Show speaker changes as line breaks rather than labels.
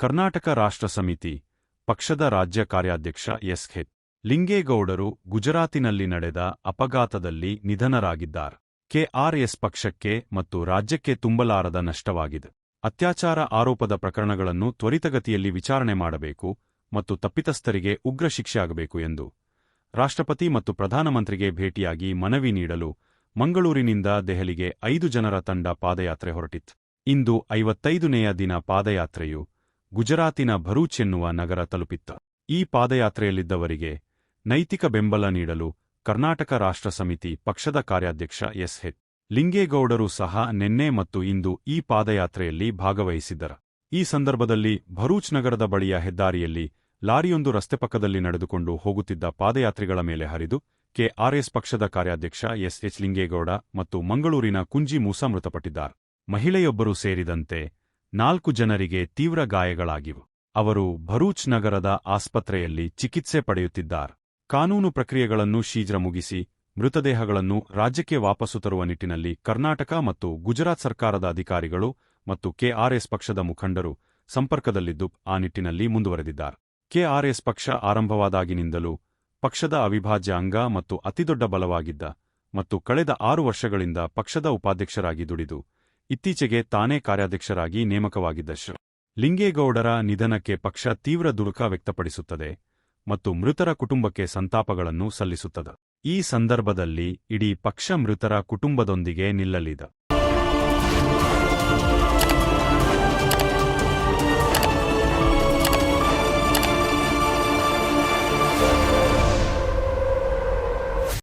ಕರ್ನಾಟಕ ರಾಷ್ಟ್ರ ಸಮಿತಿ ಪಕ್ಷದ ರಾಜ್ಯ ಕಾರ್ಯಾಧ್ಯಕ್ಷ ಎಸ್. ಹೆಚ್. ಲಿಂಗೇಗೌಡರು ಗುಜರಾತಿನಲ್ಲಿ ನಡೆದ ಅಪಘಾತದಲ್ಲಿ ನಿಧನರಾಗಿದ್ದಾರೆ. ಕೆಆರ್ಎಸ್ ಪಕ್ಷಕ್ಕೆ ಮತ್ತು ರಾಜ್ಯಕ್ಕೆ ತುಂಬಲಾರದ ನಷ್ಟವಾಗಿದೆ. ಅತ್ಯಾಚಾರ ಆರೋಪದ ಪ್ರಕರಣಗಳನ್ನು ತ್ವರಿತಗತಿಯಲ್ಲಿ ವಿಚಾರಣೆ ಮಾಡಬೇಕು ಮತ್ತು ತಪ್ಪಿತಸ್ಥರಿಗೆ ಉಗ್ರ ಶಿಕ್ಷೆಯಾಗಬೇಕು ಎಂದು ರಾಷ್ಟ್ರಪತಿ ಮತ್ತು ಪ್ರಧಾನಮಂತ್ರಿಗೆ ಭೇಟಿಯಾಗಿ ಮನವಿ ನೀಡಲು ಮಂಗಳೂರಿನಿಂದ ದೆಹಲಿಗೆ ಐದು ಜನರ ತಂಡ ಪಾದಯಾತ್ರೆ ಹೊರಟಿತ್ತು. ಇಂದು ಐವತ್ತೈದನೆಯ ದಿನ ಪಾದಯಾತ್ರೆಯು ಗುಜರಾತಿನ ಭರೂಚ್ ಎನ್ನುವ ನಗರ ತಲುಪಿತ್ತು. ಈ ಪಾದಯಾತ್ರೆಯಲ್ಲಿದ್ದವರಿಗೆ ನೈತಿಕ ಬೆಂಬಲ ನೀಡಲು ಕರ್ನಾಟಕ ರಾಷ್ಟ್ರ ಸಮಿತಿ ಪಕ್ಷದ ಕಾರ್ಯಾಧ್ಯಕ್ಷ ಎಸ್. ಹೆಚ್. ಲಿಂಗೇಗೌಡರು ಸಹ ನಿನ್ನೆ ಮತ್ತು ಇಂದು ಈ ಪಾದಯಾತ್ರೆಯಲ್ಲಿ ಭಾಗವಹಿಸಿದ್ದರು. ಈ ಸಂದರ್ಭದಲ್ಲಿ ಭರೂಚ್ ನಗರದ ಬಳಿಯ ಹೆದ್ದಾರಿಯಲ್ಲಿ ಲಾರಿಯೊಂದು ರಸ್ತೆ ಪಕ್ಕದಲ್ಲಿ ನಡೆದುಕೊಂಡು ಹೋಗುತ್ತಿದ್ದ ಪಾದಯಾತ್ರಿಗಳ ಮೇಲೆ ಹರಿದು ಕೆಆರ್ಎಸ್ ಪಕ್ಷದ ಕಾರ್ಯಾಧ್ಯಕ್ಷ ಎಸ್. ಎಚ್ ಲಿಂಗೇಗೌಡ ಮತ್ತು ಮಂಗಳೂರಿನ ಕುಂಜಿ ಮೂಸ ಮೃತಪಟ್ಟಿದ್ದಾರೆ. ಮಹಿಳೆಯೊಬ್ಬರು ಸೇರಿದಂತೆ ನಾಲ್ಕು ಜನರಿಗೆ ತೀವ್ರ ಗಾಯಗಳಾಗಿವೆ. ಅವರು ಭರೂಚ್ ನಗರದ ಆಸ್ಪತ್ರೆಯಲ್ಲಿ ಚಿಕಿತ್ಸೆ ಪಡೆಯುತ್ತಿದ್ದಾರೆ. ಕಾನೂನು ಪ್ರಕ್ರಿಯೆಗಳನ್ನು ಶೀಘ್ರ ಮುಗಿಸಿ ಮೃತದೇಹಗಳನ್ನು ರಾಜ್ಯಕ್ಕೆ ವಾಪಸ್ಸು ತರುವ ನಿಟ್ಟಿನಲ್ಲಿ ಕರ್ನಾಟಕ ಮತ್ತು ಗುಜರಾತ್ ಸರ್ಕಾರದ ಅಧಿಕಾರಿಗಳು ಮತ್ತು ಕೆಆರ್ಎಸ್ ಪಕ್ಷದ ಮುಖಂಡರು ಸಂಪರ್ಕದಲ್ಲಿದ್ದು ಆ ನಿಟ್ಟಿನಲ್ಲಿ ಮುಂದುವರೆದಿದ್ದಾರೆ. ಕೆಆರ್ಎಸ್ ಪಕ್ಷ ಆರಂಭವಾದಾಗಿನಿಂದಲೂ ಪಕ್ಷದ ಅವಿಭಾಜ್ಯ ಅಂಗ ಮತ್ತು ಅತಿದೊಡ್ಡ ಬಲವಾಗಿದ್ದ ಮತ್ತು ಕಳೆದ ಆರು ವರ್ಷಗಳಿಂದ ಪಕ್ಷದ ಉಪಾಧ್ಯಕ್ಷರಾಗಿ ದುಡಿದು ಇತ್ತೀಚೆಗೆ ತಾನೇ ಕಾರ್ಯಾಧ್ಯಕ್ಷರಾಗಿ ನೇಮಕವಾಗಿದ್ದ ಶ್ರೀ ಲಿಂಗೇಗೌಡರ ನಿಧನಕ್ಕೆ ಪಕ್ಷ ತೀವ್ರ ದುಃಖ ವ್ಯಕ್ತಪಡಿಸುತ್ತದೆ ಮತ್ತು ಮೃತರ ಕುಟುಂಬಕ್ಕೆ ಸಂತಾಪಗಳನ್ನು ಸಲ್ಲಿಸುತ್ತದೆ. ಈ ಸಂದರ್ಭದಲ್ಲಿ ಇಡೀ ಪಕ್ಷ ಮೃತರ ಕುಟುಂಬದೊಂದಿಗೆ ನಿಲ್ಲಲಿದೆ.